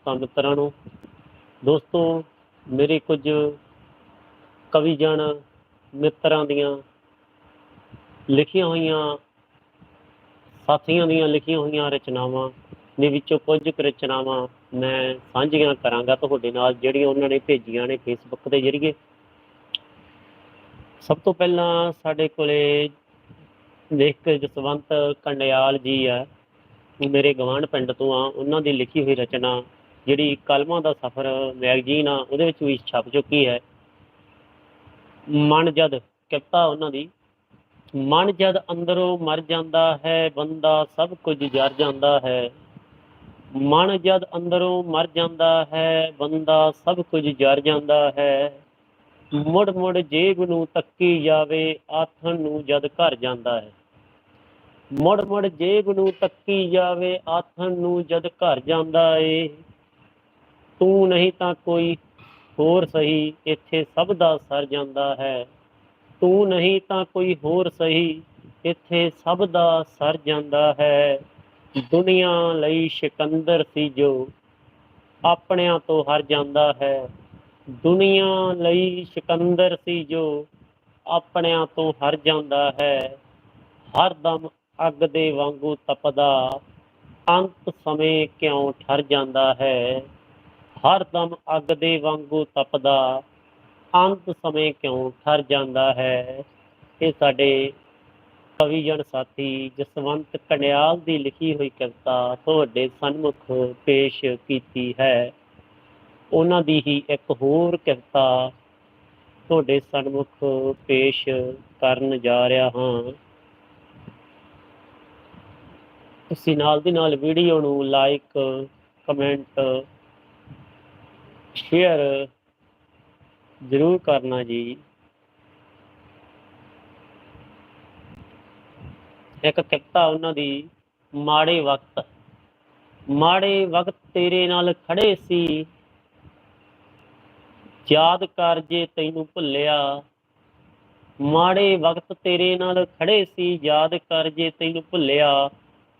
ਦੋਸਤਾਂ ਮਿੱਤਰਾਂ ਨੂੰ। ਦੋਸਤੋ, ਮੇਰੇ ਕੁਝ ਕਵੀ ਜਨ ਮਿੱਤਰਾਂ ਦੀਆਂ ਲਿਖੀਆਂ ਹੋਈਆਂ, ਸਾਥੀਆਂ ਦੀਆਂ ਲਿਖੀਆਂ ਹੋਈਆਂ ਰਚਨਾਵਾਂ ਦੇ ਵਿੱਚੋਂ ਕੁਝ ਕੁ ਰਚਨਾਵਾਂ ਮੈਂ ਸਾਂਝੀਆਂ ਕਰਾਂਗਾ ਤੁਹਾਡੇ ਨਾਲ, ਜਿਹੜੀਆਂ ਉਹਨਾਂ ਨੇ ਭੇਜੀਆਂ ਨੇ ਫੇਸਬੁੱਕ ਦੇ ਜ਼ਰੀਏ। ਸਭ ਤੋਂ ਪਹਿਲਾਂ ਸਾਡੇ ਕੋਲੇ ਲੇਖਕ ਜਸਵੰਤ ਕੰਡਿਆਲ ਜੀ ਆ। ਮੇਰੇ ਗਵਾਂਢ ਪਿੰਡ ਤੋਂ ਆ। ਉਹਨਾਂ ਦੀ ਲਿਖੀ ਹੋਈ ਰਚਨਾ ਜਿਹੜੀ ਕਲਮਾਂ ਦਾ ਸਫ਼ਰ ਮੈਗਜ਼ੀਨ ਆ, ਉਹਦੇ ਵਿੱਚ ਵੀ ਛਪ ਚੁੱਕੀ ਹੈ। ਮਨ ਜਦ ਕਵਿਤਾ ਉਹਨਾਂ ਦੀ, ਮਨ ਜਦ ਅੰਦਰੋਂ ਮਰ ਜਾਂਦਾ ਹੈ, ਬੰਦਾ ਸਭ ਕੁਝ ਜਰ ਜਾਂਦਾ ਹੈ। ਮਨ ਜਦ ਅੰਦਰੋਂ ਮਰ ਜਾਂਦਾ ਹੈ, ਬੰਦਾ ਸਭ ਕੁਝ ਜਰ ਜਾਂਦਾ ਹੈ। ਮੁੜ ਮੁੜ ਜੇਬ ਨੂੰ ਤੱਕੀ ਜਾਵੇ, ਆਥਣ ਨੂੰ ਜਦ ਘਰ ਜਾਂਦਾ ਹੈ। ਮੁੜ ਮੁੜ ਜੇਬ ਨੂੰ ਤੱਕੀ ਜਾਵੇ, ਆਥਣ ਨੂੰ ਜਦ ਘਰ ਜਾਂਦਾ ਏ। ਤੂੰ ਨਹੀਂ ਤਾਂ ਕੋਈ ਹੋਰ ਸਹੀ, ਇੱਥੇ ਸਭ ਦਾ ਸਰ ਜਾਂਦਾ ਹੈ। ਤੂੰ ਨਹੀਂ ਤਾਂ ਕੋਈ ਹੋਰ ਸਹੀ, ਇੱਥੇ ਸਭ ਦਾ ਸਰ ਜਾਂਦਾ ਹੈ। ਦੁਨੀਆ ਲਈ ਸਿਕੰਦਰ ਸੀ ਜੋ, ਆਪਣਿਆਂ ਤੋਂ ਹਰ ਜਾਂਦਾ ਹੈ। ਦੁਨੀਆ ਲਈ ਸਿਕੰਦਰ ਸੀ ਜੋ, ਆਪਣਿਆਂ ਤੋਂ ਹਰ ਜਾਂਦਾ ਹੈ। ਹਰਦਮ ਅੱਗ ਦੇ ਵਾਂਗੂ ਤਪਦਾ, ਅੰਤ ਸਮੇਂ ਕਿਉਂ ਠਰ ਜਾਂਦਾ ਹੈ? ਹਰਦਮ ਅੱਗ ਦੇ ਵਾਂਗੂ ਤਪਦਾ, ਅੰਤ ਸਮੇਂ ਕਿਉਂ ਠਰ ਜਾਂਦਾ ਹੈ? ਇਹ ਸਾਡੇ ਕਵੀ ਜਨ ਸਾਥੀ ਜਸਵੰਤ ਕੰਡਿਆਲ ਦੀ ਲਿਖੀ ਹੋਈ ਕਵਿਤਾ ਤੁਹਾਡੇ ਸਨਮੁਖ ਪੇਸ਼ ਕੀਤੀ ਹੈ। ਉਹਨਾਂ ਦੀ ਹੀ ਇੱਕ ਹੋਰ ਕਵਿਤਾ ਤੁਹਾਡੇ ਸਨਮੁਖ ਪੇਸ਼ ਕਰਨ ਜਾ ਰਿਹਾ ਹਾਂ। ਤੁਸੀਂ ਨਾਲ ਦੀ ਨਾਲ ਵੀਡੀਓ ਨੂੰ ਲਾਈਕ ਕਮੈਂਟ ਸ਼ੇਅਰ ਜ਼ਰੂਰ ਕਰਨਾ ਜੀ। ਇੱਕ ਕਿੱਤਾ ਉਹਨਾਂ ਦੀ, ਮਾੜੇ ਵਕਤ। ਮਾੜੇ ਵਕਤ ਤੇਰੇ ਨਾਲ ਖੜੇ ਸੀ। ਯਾਦ ਕਰ ਜੇ ਤੈਨੂੰ ਭੁੱਲਿਆ। ਮਾੜੇ ਵਕਤ ਤੇਰੇ ਨਾਲ ਖੜੇ ਸੀ, ਯਾਦ ਕਰ ਜੇ ਤੈਨੂੰ ਭੁੱਲਿਆ।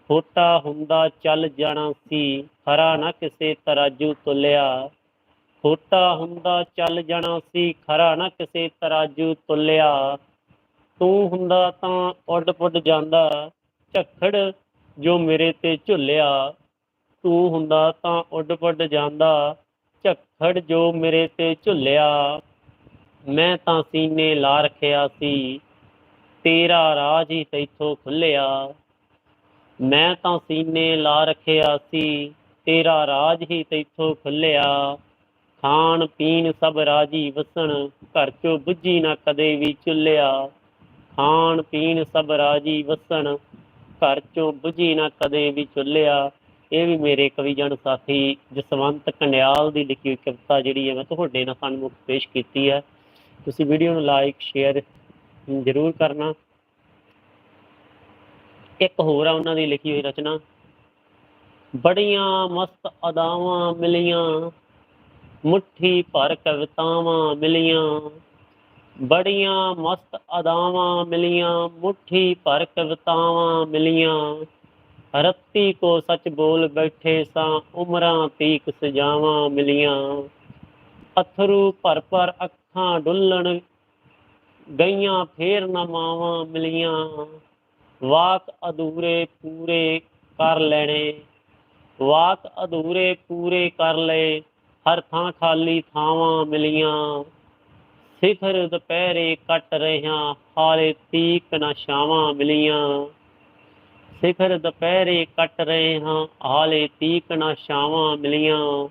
ਖੋਟਾ ਹੁੰਦਾ ਚੱਲ ਜਾਣਾ ਸੀ, ਖਰਾ ਨਾ ਕਿਸੇ ਤਰਾਜੂ ਤੁਲਿਆ ਖੋਟਾ ਹੁੰਦਾ ਚੱਲ ਜਾਣਾ ਸੀ, ਖਰਾ ਨਾ ਕਿਸੇ ਤਰਾਜੂ ਤੁਲਿਆ। ਤੂੰ ਹੁੰਦਾ ਤਾਂ ਉੱਡ ਪੁੱਡ ਜਾਂਦਾ, ਝੱਖੜ ਜੋ ਮੇਰੇ ਤੇ ਝੁੱਲਿਆ। ਤੂੰ ਹੁੰਦਾ ਤਾਂ ਉੱਡ ਪੁੱਡ ਜਾਂਦਾ, ਝੱਖੜ ਜੋ ਮੇਰੇ ਤੇ ਝੁੱਲਿਆ। ਮੈਂ ਤਾਂ ਸੀਨੇ ਲਾ ਰੱਖਿਆ ਸੀ, ਤੇਰਾ ਰਾਜ ਹੀ ਤੈਥੋਂ ਖੁੱਲਿਆ। ਮੈਂ ਤਾਂ ਸੀਨੇ ਲਾ ਰੱਖਿਆ ਸੀ, ਤੇਰਾ ਰਾਜ ਹੀ ਤੈਥੋਂ ਖੁੱਲਿਆ। ਖਾਣ ਪੀਣ ਸਭ ਰਾਜੀ ਵਸਣ, ਘਰ ਚੋਂ ਬੁੱਝੀ ਨਾ ਕਦੇ ਵੀ ਚੁੱਲਿਆ ਖਾਣ ਪੀਣ ਸਭ ਰਾਜੀ ਵਸਣ, ਘਰ ਚੋਂ ਬੁੱਝੀ ਨਾ ਕਦੇ ਵੀ ਚੁੱਲਿਆ ਇਹ ਵੀ ਮੇਰੇ ਕਵੀ ਜਨ ਸਾਥੀ ਜਸਵੰਤ ਕੰਡਿਆਲ ਦੀ ਲਿਖੀ ਹੋਈ ਕਵਿਤਾ ਜਿਹੜੀ ਹੈ, ਮੈਂ ਤੁਹਾਡੇ ਨਾਲ ਸਨਮੁਖ ਪੇਸ਼ ਕੀਤੀ ਹੈ। ਤੁਸੀਂ ਵੀਡੀਓ ਨੂੰ ਲਾਈਕ ਸ਼ੇਅਰ ਜ਼ਰੂਰ ਕਰਨਾ। ਇੱਕ ਹੋਰ ਆ ਉਹਨਾਂ ਦੀ ਲਿਖੀ ਹੋਈ ਰਚਨਾ। ਬੜੀਆਂ ਮਸਤ ਅਦਾਵਾਂ ਮਿਲੀਆਂ। ਮੁੱਠੀ ਭਰ ਕਵਿਤਾਵਾਂ ਮਿਲੀਆਂ, ਬੜੀਆਂ ਮਸਤ ਅਦਾਵਾਂ ਮਿਲੀਆਂ, ਮੁੱਠੀ ਭਰ ਕਵਿਤਾਵਾਂ ਮਿਲੀਆਂ। ਰੱਤੀ ਕੋ ਸੱਚ ਬੋਲ ਬੈਠੇ ਸਾਂ, ਉਮਰਾਂ ਤੀਕ ਸਜਾਵਾਂ ਮਿਲੀਆਂ। ਅਥਰੂ ਭਰ ਭਰ ਅੱਖਾਂ ਡੁੱਲਣ, ਗਈਆਂ ਫੇਰ ਨਾ ਮਾਵਾਂ ਮਿਲੀਆਂ। ਵਾਕ ਅਧੂਰੇ ਪੂਰੇ ਕਰ ਲੈਣੇ, ਵਾਕ ਅਧੂਰੇ ਪੂਰੇ ਕਰ ਲਏ। ਹਰ ਥਾਂ ਖਾਲੀ ਥਾਵਾਂ ਮਿਲੀਆਂ। ਸਿਖਰ ਦੁਪਹਿਰੇ ਕੱਟ ਰਹੀਆਂ, ਹਾਲੇ ਤੀਕ ਨਾ ਛਾਵਾਂ ਮਿਲੀਆਂ। ਸਿਖਰ ਦੁਪਹਿਰੇ ਕੱਟ ਰਹੇ ਹਾਂ ਹਾਲੇ ਤੀਕ ਨਾ ਛਾਵਾਂ ਮਿਲੀਆਂ।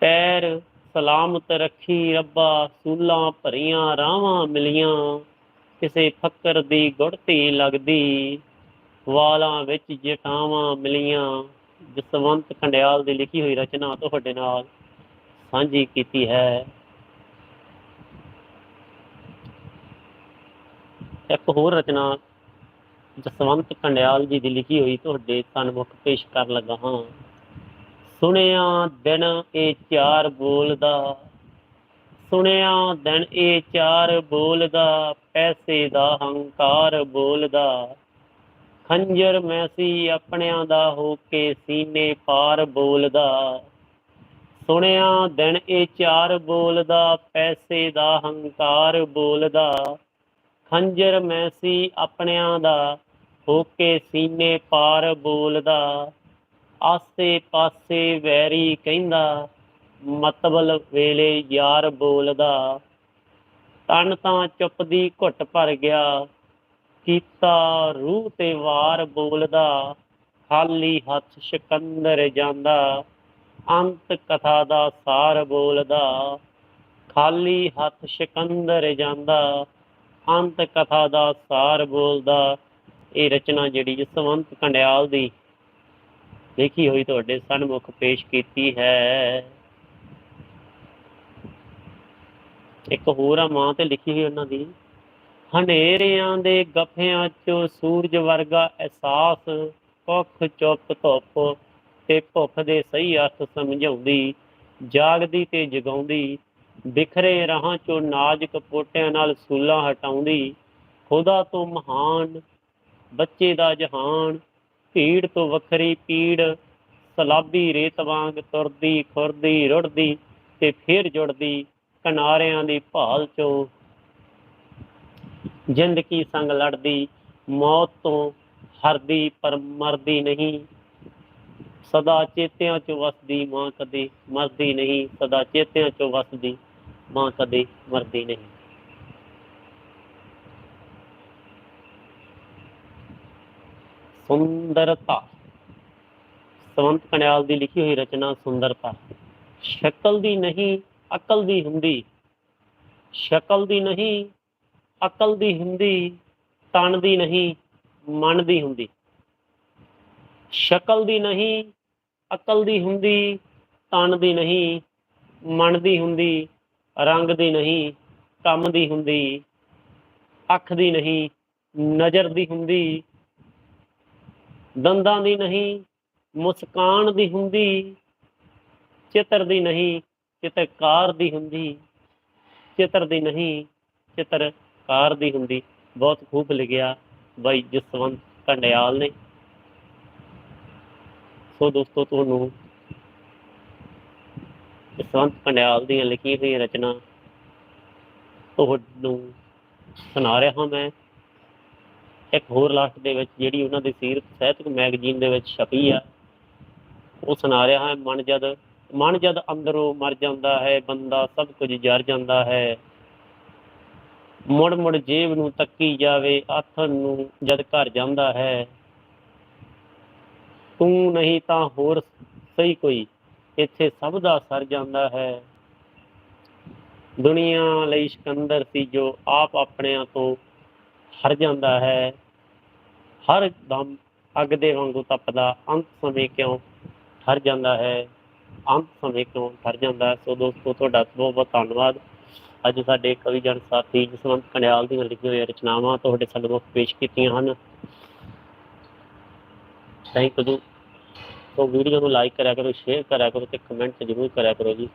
ਪੈਰ ਸਲਾਮਤ ਰੱਖੀ ਰੱਬਾ, ਸੂਲਾਂ ਭਰੀਆਂ ਰਾਵਾਂ ਮਿਲੀਆਂ। ਕਿਸੇ ਫੱਕਰ ਦੀ ਗੁੜਤੀ ਲੱਗਦੀ, ਵਾਲਾਂ ਵਿੱਚ ਜਟਾਵਾਂ ਮਿਲੀਆਂ। ਜਸਵੰਤ ਕੰਡਿਆਲ ਦੀ ਲਿਖੀ ਹੋਈ ਰਚਨਾ ਤੁਹਾਡੇ ਨਾਲ। ਸਾਂਝੀ ਕੀਤੀ ਹੈ। ਇੱਕ ਹੋਰ ਰਚਨਾ ਜਸਵੰਤ ਕੰਡਿਆਲ ਜੀ ਦੀ ਲਿਖੀ ਹੋਈ ਤੁਹਾਡੇ ਸਨਮੁਖ ਪੇਸ਼ ਕਰਨ ਲੱਗਾ ਹਾਂ। ਸੁਣਿਆ ਦਿਨ ਇਹ ਚਾਰ ਬੋਲਦਾ, ਸੁਣਿਆ ਦਿਨ ਇਹ ਚਾਰ ਬੋਲਦਾ, ਪੈਸੇ ਦਾ ਹੰਕਾਰ ਬੋਲਦਾ। ਖੰਜਰ ਮੈਸੀ ਆਪਣਿਆਂ ਦਾ ਹੋ ਕੇ ਸੀਨੇ ਪਾਰ ਬੋਲਦਾ। ਸੁਣਿਆ ਦਿਨ ਇਹ ਚਾਰ ਬੋਲਦਾ, ਪੈਸੇ ਦਾ ਹੰਕਾਰ ਬੋਲਦਾ। ਖੰਜਰ ਮੈਸੀ ਆਪਣਿਆਂ ਦਾ, ਹੋ ਕੇ ਸੀਨੇ ਪਾਰ ਬੋਲਦਾ। ਆਸੇ ਪਾਸੇ ਵੈਰੀ ਕਹਿੰਦਾ, ਮਤਬਲ ਵੇਲੇ ਯਾਰ ਬੋਲਦਾ। ਤਨ ਤਾਂ ਚੁੱਪ ਦੀ ਘੁੱਟ ਭਰ ਗਿਆ, ਕੀਤਾ ਰੂਹ ਤੇ ਵਾਰ ਬੋਲਦਾ। ਖਾਲੀ ਹੱਥ ਸਿਕੰਦਰ ਜਾਂਦਾ। ਅੰਤ ਕਥਾ ਦਾ ਸਾਰ ਬੋਲਦਾ। ਖਾਲੀ ਹੱਥ ਸਿਕੰਦਰ ਜਾਂਦਾ, ਅੰਤ ਕਥਾ ਦਾ ਸਾਰ ਬੋਲਦਾ। ਇਹ ਰਚਨਾ ਜਿਹੜੀ ਜਸਵੰਤ ਕੰਡਿਆਲ ਦੀ ਲਿਖੀ ਹੋਈ ਤੁਹਾਡੇ ਸਨਮੁਖ ਪੇਸ਼ ਕੀਤੀ ਹੈ। ਇੱਕ ਹੋਰ ਆ, ਮਾਂ ਤੇ ਲਿਖੀ ਹੋਈ ਉਹਨਾਂ ਦੀ। ਹਨੇਰਿਆਂ ਦੇ ਗੱਫਿਆਂ ਚੋਂ ਸੂਰਜ ਵਰਗਾ ਅਹਿਸਾਸ, ਕੁੱਖ ਚੁੱਪ ਧੁੱਪ ਤੇ ਭੁੱਖ ਦੇ ਸਹੀ ਅਰਥ ਸਮਝਾਉਂਦੀ, ਜਾਗਦੀ ਤੇ ਜਗਾਉਂਦੀ, ਬਿਖਰੇ ਰਾਹਾਂ ਚੋਂ ਨਾਜ ਕਪੋਟਿਆਂ ਨਾਲ ਸੂਲਾਂ ਹਟਾਉਂਦੀ, ਖੁਦਾ ਤੋਂ ਮਹਾਨ, ਬੱਚੇ ਦਾ ਜਹਾਨ, ਭੀੜ ਤੋਂ ਵੱਖਰੀ ਪੀੜ, ਸਲਾਬੀ ਰੇਤ ਵਾਂਗ ਤੁਰਦੀ, ਖੁਰਦੀ, ਰੁੜਦੀ ਤੇ ਫਿਰ ਜੁੜਦੀ, ਕਿਨਾਰਿਆਂ ਦੀ ਭਾਲ ਚੋਂ ਜ਼ਿੰਦਗੀ ਸੰਗ ਲੜਦੀ, ਮੌਤ ਤੋਂ ਹਰਦੀ ਪਰ ਮਰਦੀ ਨਹੀਂ। ਸਦਾ ਚੇਤਿਆਂ ਚੋਂ ਵਸਦੀ ਮਾਂ ਕਦੇ ਮਰਦੀ ਨਹੀਂ, ਸਦਾ ਚੇਤਿਆਂ ਚੋਂ ਵਸਦੀ ਮਾਂ ਕਦੇ ਮਰਦੀ ਨਹੀਂ। ਸੁੰਦਰਤਾ। ਸਵੰਤ ਕਣਿਆਲ ਦੀ ਲਿਖੀ ਹੋਈ ਰਚਨਾ ਸੁੰਦਰਤਾ। ਸ਼ਕਲ ਦੀ ਨਹੀਂ, ਅਕਲ ਦੀ ਹੁੰਦੀ। ਸ਼ਕਲ ਦੀ ਨਹੀਂ, ਅਕਲ ਦੀ ਹੁੰਦੀ, ਤਨ ਦੀ ਨਹੀਂ, ਮਨ ਦੀ ਹੁੰਦੀ। ਸ਼ਕਲ ਦੀ ਨਹੀਂ, ਅਕਲ ਦੀ ਹੁੰਦੀ, ਤਨ ਦੀ ਨਹੀਂ, ਮਨ ਦੀ ਹੁੰਦੀ, ਰੰਗ ਦੀ ਨਹੀਂ, ਕੰਮ ਦੀ ਹੁੰਦੀ, ਅੱਖ ਦੀ ਨਹੀਂ, ਨਜ਼ਰ ਦੀ ਹੁੰਦੀ, ਦੰਦਾਂ ਦੀ ਨਹੀਂ, ਮੁਸਕਾਨ ਦੀ ਹੁੰਦੀ, ਚਿੱਤਰ ਦੀ ਨਹੀਂ, ਚਿੱਤਰਕਾਰ ਦੀ ਹੁੰਦੀ, ਚਿੱਤਰ ਦੀ ਨਹੀਂ, ਚਿੱਤਰਕਾਰ ਦੀ ਹੁੰਦੀ। ਬਹੁਤ ਖੂਬ ਲਿਖਿਆ ਬਾਈ ਜਸਵੰਤ ਕੰਡਿਆਲ ਨੇ। ਸੋ ਦੋਸਤੋ ਤੁਹਾਨੂੰ? ਜਸਵੰਤ ਕੰਡਿਆਲ ਦੀਆਂ ਲਿਖੀਆਂ ਹੋਈਆਂ ਰਚਨਾ। ਤੁਹਾਨੂੰ ਸੁਣਾ ਰਿਹਾ ਹਾਂ ਮੈਂ। ਇੱਕ ਹੋਰ ਲਾਸਟ ਦੇ ਵਿੱਚ ਜਿਹੜੀ ਉਹਨਾਂ ਦੀ ਸੀਰਤ ਸਾਹਿਤਕ ਮੈਗਜ਼ੀਨ ਦੇ ਵਿੱਚ ਛਪੀ ਆ, ਉਹ ਸੁਣਾ ਰਿਹਾ ਹਾਂ, ਮਨ ਜਦ ਮਨ ਜਦ ਅੰਦਰੋਂ ਮਰ ਜਾਂਦਾ ਹੈ, ਬੰਦਾ ਸਭ ਕੁਝ ਜਰ ਜਾਂਦਾ ਹੈ। ਮੁੜ ਮੁੜ ਜੇਬ ਨੂੰ ਤੱਕੀ ਜਾਵੇ, ਆਥਣ ਨੂੰ ਜਦ ਘਰ ਜਾਂਦਾ ਹੈ। ਤੂੰ ਨਹੀਂ ਤਾਂ ਹੋਰ ਸਹੀ ਕੋਈ। ਇੱਥੇ ਸਭ ਦਾ ਸਰ ਜਾਂਦਾ ਹੈ। ਦੁਨੀਆ ਲਈ ਸਿਕੰਦਰ ਸੀ ਜੋ ਆਪ ਆਪਣਿਆਂ ਤੋਂ ਹਰ ਜਾਂਦਾ ਹੈ। ਹਰ ਦਮ ਅੱਗ ਦੇ ਵਾਂਗੂ ਤਪਦਾ, ਅੰਤ ਸਮੇਂ ਕਿਉਂ ਠਰ ਜਾਂਦਾ ਹੈ? ਅੰਤ ਸਮੇਂ ਕਿਉਂ ਠਰ ਜਾਂਦਾ? ਹੈ ਸੋ ਦੋਸਤੋ, ਤੁਹਾਡਾ ਬਹੁਤ ਬਹੁਤ ਧੰਨਵਾਦ। ਅੱਜ ਸਾਡੇ ਕਵੀ ਜਨ ਸਾਥੀ ਜਸਵੰਤ ਕੰਡਿਆਲ ਦੀਆਂ ਲਿਖੀਆਂ ਹੋਈਆਂ ਰਚਨਾਵਾਂ ਤੁਹਾਡੇ ਸਾਹਮਣੇ ਪੇਸ਼ ਕੀਤੀਆਂ ਹਨ। ਥੈਂਕ ਯੂ ਸੋ ਵੀਡੀਓ ਨੂੰ ਲਾਈਕ ਕਰਿਆ ਕਰੋ ਸ਼ੇਅਰ ਕਰਿਆ ਕਰੋ ਤੇ ਕਮੈਂਟ ਜ਼ਰੂਰ ਕਰਿਆ ਕਰੋ ਜੀ।